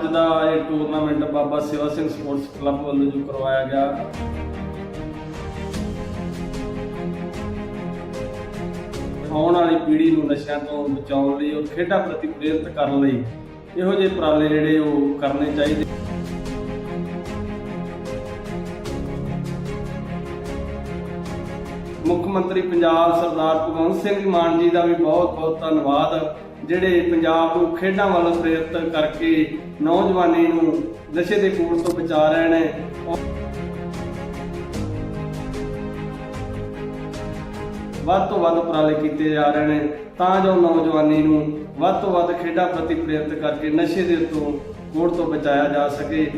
ਅੱਜ ਦਾ ਇਹ ਟੂਰਨਾਮੈਂਟ ਬਾਬਾ ਸੇਵਾ ਸਿੰਘ ਸਪੋਰਟਸ ਕਲੱਬ ਵੱਲੋਂ ਜੋ ਕਰਵਾਇਆ ਗਿਆ। ਆਉਣ ਵਾਲੀ ਪੀੜ੍ਹੀ ਨੂੰ ਨਸ਼ਿਆਂ ਤੋਂ ਬਚਾਉਣ ਲਈ ਔਰ ਖੇਡਾਂ ਪ੍ਰਤੀ ਪ੍ਰੇਰਿਤ ਕਰਨ ਲਈ ਇਹੋ ਜਿਹੇ ਉਪਰਾਲੇ ਜਿਹੜੇ ਉਹ ਕਰਨੇ ਚਾਹੀਦੇ। ਮੁੱਖ ਮੰਤਰੀ ਪੰਜਾਬ ਸਰਦਾਰ ਭਗਵੰਤ ਸਿੰਘ ਮਾਨ ਜੀ ਦਾ ਵੀ ਬਹੁਤ ਬਹੁਤ ਧੰਨਵਾਦ। ਜਿਹੜੇ ਪੰਜਾਬ ਨੂੰ ਖੇਡਾਂ ਵੱਲ ਪ੍ਰੇਰਿਤ ਕਰਕੇ ਨੌਜਵਾਨੀ ਨੂੰ ਨਸ਼ੇ ਦੇ ਕੋਲ ਤੋਂ ਬਚਾ ਰਹੇ ਨੇ। ਵੱਧ ਤੋਂ ਵੱਧ ਉਪਰਾਲੇ ਕੀਤੇ ਜਾ ਰਹੇ ਨੇ ਤਾਂ ਜੋ ਨੌਜਵਾਨੀ ਨੂੰ ਵੱਧ ਤੋਂ ਵੱਧ ਖੇਡਾਂ ਪ੍ਰਤੀ ਪ੍ਰੇਰਿਤ ਕਰਕੇ ਨਸ਼ੇ ਦੇ ਤੋਂ ਕੋੜ ਤੋਂ ਬਚਾਇਆ ਜਾ ਸਕੇ।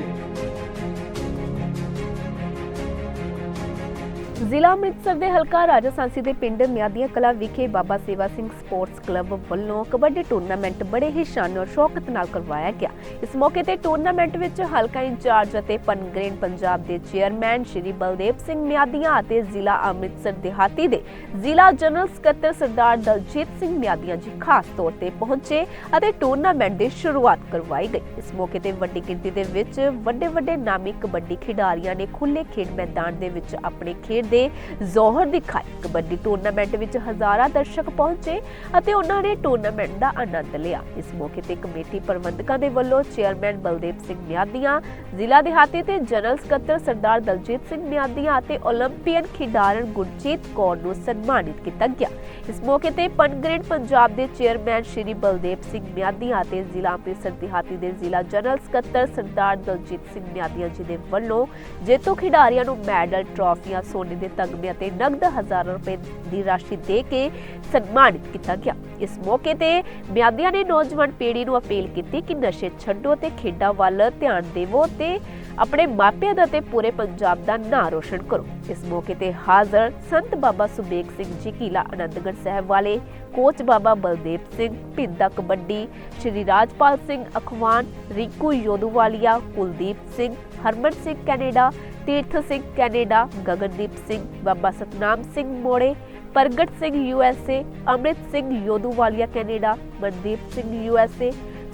ਜ਼ਿਲ੍ਹਾ ਅੰਮ੍ਰਿਤਸਰ ਦੇ ਹਲਕਾ ਰਾਜਸਾਂਸੀ ਦੇ ਪਿੰਡ ਮਿਆਦੀਆਂ ਕਲਾ ਵਿਖੇ ਬਾਬਾ ਸੇਵਾ ਸਿੰਘ ਸਪੋਰਟਸ ਕਲੱਬ ਵੱਲੋਂ ਕਬੱਡੀ ਟੂਰਨਾਮੈਂਟ ਬੜੇ ਹੀ ਸ਼ਾਨ ਔਰ ਸ਼ੌਕਤ ਨਾਲ ਕਰਵਾਇਆ ਗਿਆ। ਇਸ ਮੌਕੇ ਤੇ ਟੂਰਨਾਮੈਂਟ ਵਿੱਚ ਹਲਕਾ ਇੰਚਾਰਜ ਅਤੇ ਪਨਗ੍ਰੇਨ ਪੰਜਾਬ ਦੇ ਚੇਅਰਮੈਨ ਸ਼੍ਰੀ ਬਲਦੇਵ ਸਿੰਘ ਮਿਆਦੀਆਂ ਅਤੇ ਜ਼ਿਲ੍ਹਾ ਅੰਮ੍ਰਿਤਸਰ ਦਿਹਾਤੀ ਦੇ ਜ਼ਿਲ੍ਹਾ ਜਨਰਲ ਸਕੱਤਰ ਸਰਦਾਰ ਦਲਜੀਤ ਸਿੰਘ ਮਿਆਦੀਆਂ ਜੀ ਖਾਸ ਤੌਰ ਤੇ ਪਹੁੰਚੇ ਅਤੇ ਟੂਰਨਾਮੈਂਟ ਦੀ ਸ਼ੁਰੂਆਤ ਕਰਵਾਈ ਗਈ। ਇਸ ਮੌਕੇ ਤੇ ਵੱਡੀ ਗਿਣਤੀ ਦੇ ਵਿੱਚ ਵੱਡੇ ਵੱਡੇ ਨਾਮੀ ਕਬੱਡੀ ਖਿਡਾਰੀਆਂ ਨੇ ਖੁੱਲੇ ਖੇਡ ਮੈਦਾਨ ਦੇ ਵਿੱਚ ਆਪਣੇ ਖੇਡ ਦੇ ਜ਼ੋਹਰ ਦਿਖਾਏ ਕਬੱਡੀ ਟੂਰਨਾਮੈਂਟ ਵਿੱਚ ਹਜ਼ਾਰਾਂ ਦਰਸ਼ਕ ਪਹੁੰਚੇ ਅਤੇ ਉਹਨਾਂ ਨੇ ਟੂਰਨਾਮੈਂਟ ਦਾ ਆਨੰਦ ਲਿਆ। ਇਸ ਮੌਕੇ ਤੇ ਕਮੇਟੀ ਪ੍ਰਬੰਧਕਾਂ ਦੇ ਵੱਲੋਂ ਚੇਅਰਮੈਨ ਬਲਦੇਵ ਸਿੰਘ ਮਿਆਦੀਆਂ, ਜ਼ਿਲ੍ਹਾ ਦਿਹਾਤੀ ਤੇ ਜਨਰਲ ਸਕੱਤਰ ਸਰਦਾਰ ਦਲਜੀਤ ਸਿੰਘ ਮਿਆਦੀਆਂ ਅਤੇ 올림픽ੀਅਨ ਖਿਡਾਰਨ ਗੁਰਜੀਤ ਕੌਰ ਨੂੰ ਸਨਮਾਨਿਤ ਕੀਤਾ ਗਿਆ। ਇਸ ਮੌਕੇ ਤੇ ਪਨਗ੍ਰਿਡ ਪੰਜਾਬ ਦੇ ਚੇਅਰਮੈਨ ਸ਼੍ਰੀ ਬਲਦੇਵ ਸਿੰਘ ਮਿਆਦੀਆਂ ਅਤੇ ਜ਼ਿਲ੍ਹਾ ਅੰਮ੍ਰਿਤਸਰ ਦਿਹਾਤੀ ਦੇ ਜ਼ਿਲ੍ਹਾ ਜਨਰਲ ਸਕੱਤਰ ਸਰਦਾਰ ਦਲਜੀਤ ਸਿੰਘ ਮਿਆਦੀਆਂ ਜੀ ਦੇ ਵੱਲੋਂ ਜੇਤੂ ਖਿਡਾਰੀਆਂ ਨੂੰ ਮੈਡਲ, ਟਰਾਫੀਆਂ, ਸੋਨੇ ਦੇ ਤਗਮੇ ਅਤੇ ਨਗਦ ਹਜ਼ਾਰਾਂ ਰੁਪਏ ਦੀ ਰਾਸ਼ੀ ਦੇ ਕੇ ਸਨਮਾਨਿਤ ਕੀਤਾ ਗਿਆ। ਇਸ ਮੌਕੇ ਤੇ ਮਿਆਦੀਆਂ ਨੇ ਨੌਜਵਾਨ ਪੀੜ੍ਹੀ ਨੂੰ ਅਪੀਲ ਕੀਤੀ ਕਿ ਨਸ਼ੇ ਛੱਡੋ ਤੇ ਖੇਡਾਂ ਵੱਲ ਧਿਆਨ ਦੇਵੋ ਤੇ ਆਪਣੇ ਮਾਪਿਆਂ ਦਾ ਤੇ ਪੂਰੇ ਪੰਜਾਬ ਦਾ ਨਾਂ ਰੋਸ਼ਨ ਕਰੋ। ਇਸ ਮੌਕੇ ਤੇ ਹਾਜ਼ਰ ਸੰਤ ਬਾਬਾ ਸੁਬੇਗ ਸਿੰਘ ਜੀ ਕਿਲਾ, ਆਨੰਦਗੜ੍ਹ ਸਾਹਿਬ ਵਾਲੇ coach Baba Baldev Singh Pinda kabaddi, Shri Rajpal Singh Akhwan, Riku Yoduwalia Kuldeep Singh, Harman Singh Canada Tirath Singh Canada, Gagandeep Singh, Baba Satnam Singh Morhe, Pargat Singh USA Amrit Singh Yoduwalia Canada, Mandeep Singh USA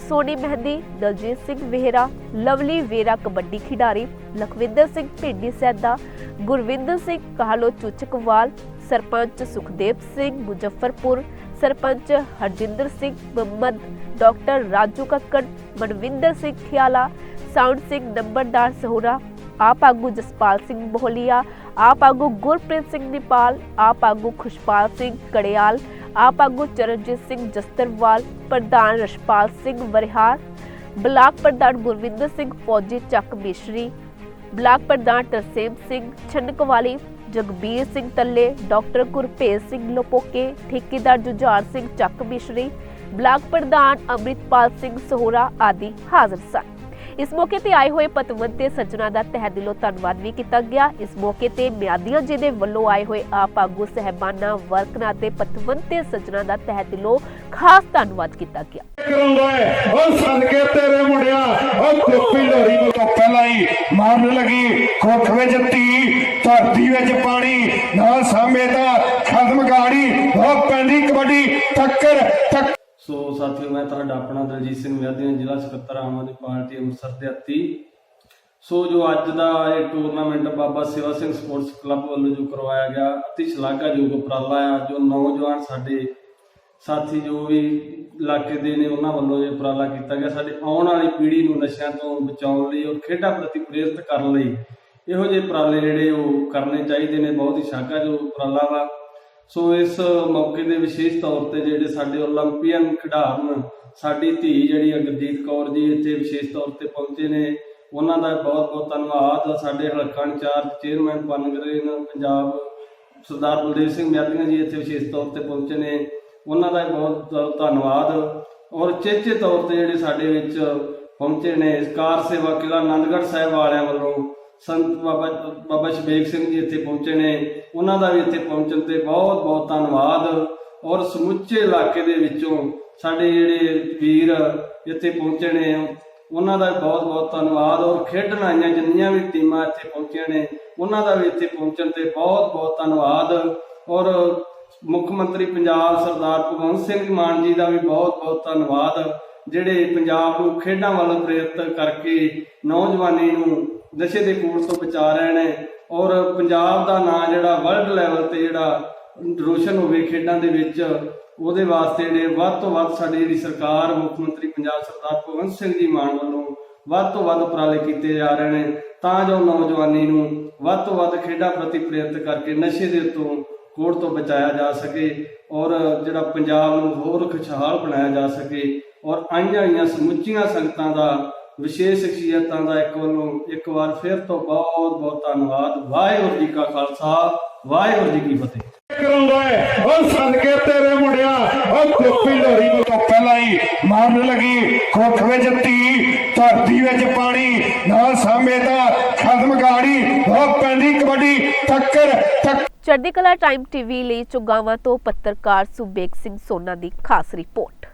Soni Mehndi, Daljit Singh Vehra, Lovely Vera kabaddi ਖਿਡਾਰੀ, Lakhwinder Singh Bhedi Saida, Gurwinder Singh Kahlon Chuchakwal, sarpanch Sukhdev Singh Muzaffarpur, sarpanch Harjinder Singh Muhammad doctor Raju Kakkar, Manvinder Singh ਖਿਆਲਾ, sound Singh ਨੰਬਰਦਾਰ ਸਹੂਰਾ ਆਪ ਆਗੂ ਜਸਪਾਲ ਸਿੰਘ ਬੋਹਲੀਆ ਆਪ ਆਗੂ ਗੁਰਪ੍ਰੀਤ ਸਿੰਘ ਨਿਪਾਲ, ਆਪ ਆਗੂ ਖੁਸ਼ਪਾਲ ਸਿੰਘ ਕੜਿਆਲ, ਆਪ ਆਗੂ ਚਰਨਜੀਤ ਸਿੰਘ ਜਸਤਰਵਾਲ, ਪ੍ਰਧਾਨ ਰਸ਼ਪਾਲ ਸਿੰਘ ਵਰਿਹਾਰ, ਬਲਾਕ ਪ੍ਰਧਾਨ ਗੁਰਵਿੰਦਰ ਸਿੰਘ ਫੌਜੀ ਚੱਕ ਮਿਸ਼ਰੀ, ਬਲਾਕ ਪ੍ਰਧਾਨ ਤਰਸੇਮ ਸਿੰਘ ਛੰਨਕਵਾਲੀ ਜਗਬੀਰ ਸਿੰਘ ਤੱਲੇ, ਡਾਕਟਰ ਗੁਰਭੇਜ ਸਿੰਘ ਲੋਪੋਕੇ, ਠੇਕੇਦਾਰ ਜੁਝਾਰ ਸਿੰਘ ਚੱਕ ਮਿਸ਼ਰੀ, ਬਲਾਕ ਪ੍ਰਧਾਨ ਅੰਮ੍ਰਿਤਪਾਲ ਸਿੰਘ ਸੋਹਰਾ ਆਦਿ ਹਾਜ਼ਰ ਸਨ। ਇਸ ਮੌਕੇ ਤੇ ਆਏ ਹੋਏ ਪਤਵੰਤ ਤੇ ਸੱਜਣਾ ਦਾ ਤਹਿ ਦਿਲੋਂ ਧੰਨਵਾਦ ਵੀ ਕੀਤਾ ਗਿਆ। ਇਸ ਮੌਕੇ ਤੇ ਮਿਆਦੀਆਂ ਜੀ ਦੇ ਵੱਲੋਂ ਆਏ ਹੋਏ ਆਪ ਆਗੂ ਸਹਿਬਾਨਾ, ਵਰਕਰਾਂ ਤੇ ਪਤਵੰਤ ਤੇ ਸੱਜਣਾ ਦਾ ਤਹਿ ਦਿਲੋਂ ਖਾਸ ਧੰਨਵਾਦ ਕੀਤਾ ਗਿਆ। ਕਰਾਉਂਦਾ ਹੈ। ਉਹ ਸਦਕੇ ਤੇਰੇ ਮੁੰਡਿਆ, ਉਹ ਕੋਪੀ ਲੋਰੀ ਨੂੰ ਤਾਂ ਪਹਿਲਾਂ ਹੀ ਮਾਰਨ ਲੱਗੀ। ਖੋਖ ਵਿੱਚ ਧੀ, ਧਰਤੀ ਵਿੱਚ ਪਾਣੀ, ਨਾਲ ਸਾਹਮਣੇ ਦਾ ਖਤਮ ਗਾੜੀ, ਉਹ ਪੈਂਦੀ ਕਬੱਡੀ, ਟੱਕਰ ਟੱਕਰ ਸੋ ਸਾਥੀਓ, ਮੈਂ ਤੁਹਾਡਾ ਆਪਣਾ ਦਲਜੀਤ ਸਿੰਘ ਵਿਆਦੀਆਂ ਜ਼ਿਲ੍ਹਾ ਸਕੱਤਰ ਆਮ ਆਦਮੀ ਪਾਰਟੀ ਅੰਮ੍ਰਿਤਸਰ ਦੇ ਹੱਤੀ ਸੋ ਜੋ ਅੱਜ ਦਾ ਇਹ ਟੂਰਨਾਮੈਂਟ ਬਾਬਾ ਸੇਵਾ ਸਿੰਘ ਸਪੋਰਟਸ ਕਲੱਬ ਵੱਲੋਂ ਜੋ ਕਰਵਾਇਆ ਗਿਆ, ਅਤੀ ਸ਼ਲਾਘਾਯੋਗ ਉਪਰਾਲਾ ਆ। ਜੋ ਨੌਜਵਾਨ ਸਾਡੇ ਸਾਥੀ ਜੋ ਵੀ ਇਲਾਕੇ ਦੇ ਨੇ, ਉਹਨਾਂ ਵੱਲੋਂ ਇਹ ਉਪਰਾਲਾ ਕੀਤਾ ਗਿਆ। ਸਾਡੇ ਆਉਣ ਵਾਲੀ ਪੀੜ੍ਹੀ ਨੂੰ ਨਸ਼ਿਆਂ ਤੋਂ ਬਚਾਉਣ ਲਈ ਔਰ ਖੇਡਾਂ ਪ੍ਰਤੀ ਪ੍ਰੇਰਿਤ ਕਰਨ ਲਈ ਇਹੋ ਜਿਹੇ ਉਪਰਾਲੇ ਜਿਹੜੇ ਉਹ ਕਰਨੇ ਚਾਹੀਦੇ ਨੇ। ਬਹੁਤ ਹੀ ਸ਼ਲਾਘਾਯੋਗ ਉਪਰਾਲਾ ਵਾ। ਸੋ ਇਸ ਮੌਕੇ ਦੇ ਵਿਸ਼ੇਸ਼ ਤੌਰ ਤੇ ਜਿਹੜੇ ਸਾਡੇ 올림픽ੀਅਨ ਖਿਡਾਰਨ, ਸਾਡੀ ਧੀ ਜਿਹੜੀ ਅਗਰਜੀਤ ਕੌਰ ਜੀ ਇੱਥੇ ਵਿਸ਼ੇਸ਼ ਤੌਰ ਤੇ ਪਹੁੰਚੇ ਨੇ, ਉਹਨਾਂ ਦਾ ਬਹੁਤ ਬਹੁਤ ਧੰਨਵਾਦ। ਸਾਡੇ ਹਲਕਾ in charge chairman Pungrain, Punjab Sardar Baldev Singh Miadian ji ਇੱਥੇ ਵਿਸ਼ੇਸ਼ ਤੌਰ ਤੇ ਪਹੁੰਚੇ ਨੇ। ਉਹਨਾਂ ਦਾ ਬਹੁਤ ਧੰਨਵਾਦ। ਔਰ ਚੇਚੇ ਤੌਰ ਤੇ ਜਿਹੜੇ ਸਾਡੇ ਵਿੱਚ ਪਹੁੰਚੇ ਨੇ ਕਾਰ ਸੇਵਾ ਕਿਲਾ ਆਨੰਦਗੜ੍ਹ ਸਾਹਿਬ ਵਾਲਿਆਂ ਵੱਲੋਂ ਸੰਤ ਬਾਬਾ ਬਾਬਾ ਸ਼ਬੇਕ ਸਿੰਘ ਜੀ ਇੱਥੇ ਪਹੁੰਚੇ ਨੇ। ਉਹਨਾਂ ਦਾ ਵੀ ਇੱਥੇ ਪਹੁੰਚਣ ਤੇ ਬਹੁਤ ਬਹੁਤ ਧੰਨਵਾਦ। ਔਰ ਸਮੁੱਚੇ ਇਲਾਕੇ ਦੇ ਵਿੱਚੋਂ ਸਾਡੇ ਜਿਹੜੇ ਵੀਰ ਇੱਥੇ ਪਹੁੰਚੇ ਨੇ, ਉਹਨਾਂ ਦਾ ਵੀ ਬਹੁਤ ਬਹੁਤ ਧੰਨਵਾਦ। ਔਰ ਖੇਡਣ ਆਈਆਂ ਜਿੰਨੀਆਂ ਵੀ ਟੀਮਾਂ ਇੱਥੇ ਪਹੁੰਚੀਆਂ ਨੇ, ਉਹਨਾਂ ਦਾ ਵੀ ਇੱਥੇ ਪਹੁੰਚਣ ਤੇ ਬਹੁਤ ਬਹੁਤ ਧੰਨਵਾਦ। ਔਰ ਮੁੱਖ ਮੰਤਰੀ ਪੰਜਾਬ ਸਰਦਾਰ ਭਗਵੰਤ ਸਿੰਘ ਮਾਨ ਜੀ ਦਾ ਵੀ ਬਹੁਤ ਬਹੁਤ ਧੰਨਵਾਦ, ਜਿਹੜੇ ਪੰਜਾਬ ਨੂੰ ਖੇਡਾਂ ਵੱਲ ਪ੍ਰੇਰਿਤ ਕਰਕੇ ਨੌਜਵਾਨੀ ਨੂੰ ਨਸ਼ੇ ਦੇ ਕੂੜ ਤੋਂ ਬਚਾ ਰਹੇ ਨੇ ਔਰ ਪੰਜਾਬ ਦਾ ਨਾਂ ਜਿਹੜਾ ਵਰਲਡ ਲੈਵਲ ਤੇ ਜਿਹੜਾ ਰੋਸ਼ਨ ਹੋਵੇ ਖੇਡਾਂ ਦੇ ਵਿੱਚ, ਉਹਦੇ ਵਾਸਤੇ ਜਿਹੜੇ ਵੱਧ ਤੋਂ ਵੱਧ ਸਾਡੀ ਜਿਹੜੀ ਸਰਕਾਰ, ਮੁੱਖ ਮੰਤਰੀ ਪੰਜਾਬ ਸਰਦਾਰ ਭਗਵੰਤ ਸਿੰਘ ਜੀ ਮਾਨ ਵੱਲੋਂ ਵੱਧ ਤੋਂ ਵੱਧ ਉਪਰਾਲੇ ਕੀਤੇ ਜਾ ਰਹੇ ਨੇ, ਤਾਂ ਜੋ ਨੌਜਵਾਨੀ ਨੂੰ ਵੱਧ ਤੋਂ ਵੱਧ ਖੇਡਾਂ ਪ੍ਰਤੀ ਪ੍ਰੇਰਿਤ ਕਰਕੇ ਨਸ਼ੇ ਦੇ ਤੋਂ ਕੋੜ ਤੋਂ ਬਚਾਇਆ ਜਾ ਸਕੇ ਔਰ ਜਿਹੜਾ ਪੰਜਾਬ ਨੂੰ ਹੋਰ ਖੁਸ਼ਹਾਲ ਬਣਾਇਆ ਜਾ ਸਕੇ ਔਰ ਆਈਆਂ ਆਈਆਂ ਸਮੁੱਚੀਆਂ ਸੰਗਤਾਂ ਦਾ ਵਿਸ਼ੇਸ਼ ਸ਼ਖਸੀਅਤਾਂ ਦਾ ਇੱਕ ਵੱਲੋਂ ਇੱਕ ਵਾਰ ਫਿਰ ਤੋਂ ਬਹੁਤ ਬਹੁਤ ਧੰਨਵਾਦ। ਵਾਹਿਗੁਰੂ ਜੀ ਕਾ ਖਾਲਸਾ ਵਾਹਿਗੁਰੂ ਜੀ ਕੀ ਫਤਿਹ। ਕਰਾਉਂਦਾ ਹੈ ਉਹ ਸਦਕੇ ਤੇਰੇ ਮੁੰਡਿਆ ਉਹ ਕੋਪੀ ਲੋਰੀ ਨੂੰ ਤੋਂ ਪਹਿਲਾਂ ਹੀ ਮਾਰਨ ਲੱਗੀ ਕੋਠ ਵਿੱਚ ਧੀ ਧਰਤੀ ਵਿੱਚ ਪਾਣੀ ਨਾਲ ਸਾਹਮਣੇ ਤਾਂ ਖਤਮ ਗਾੜੀ ਉਹ ਪੈਂਦੀ ਕਬੱਡੀ ਟੱਕਰ ਟੱਕਰ ਚੜ੍ਹਦੀ ਕਲਾ ਟਾਈਮ ਟੀਵੀ ਲਈ ਚੁਗਾਵਾਂ ਤੋਂ ਪੱਤਰਕਾਰ ਸੁਬੇਗ ਸਿੰਘ ਸੋਨਾ ਦੀ ਖਾਸ ਰਿਪੋਰਟ।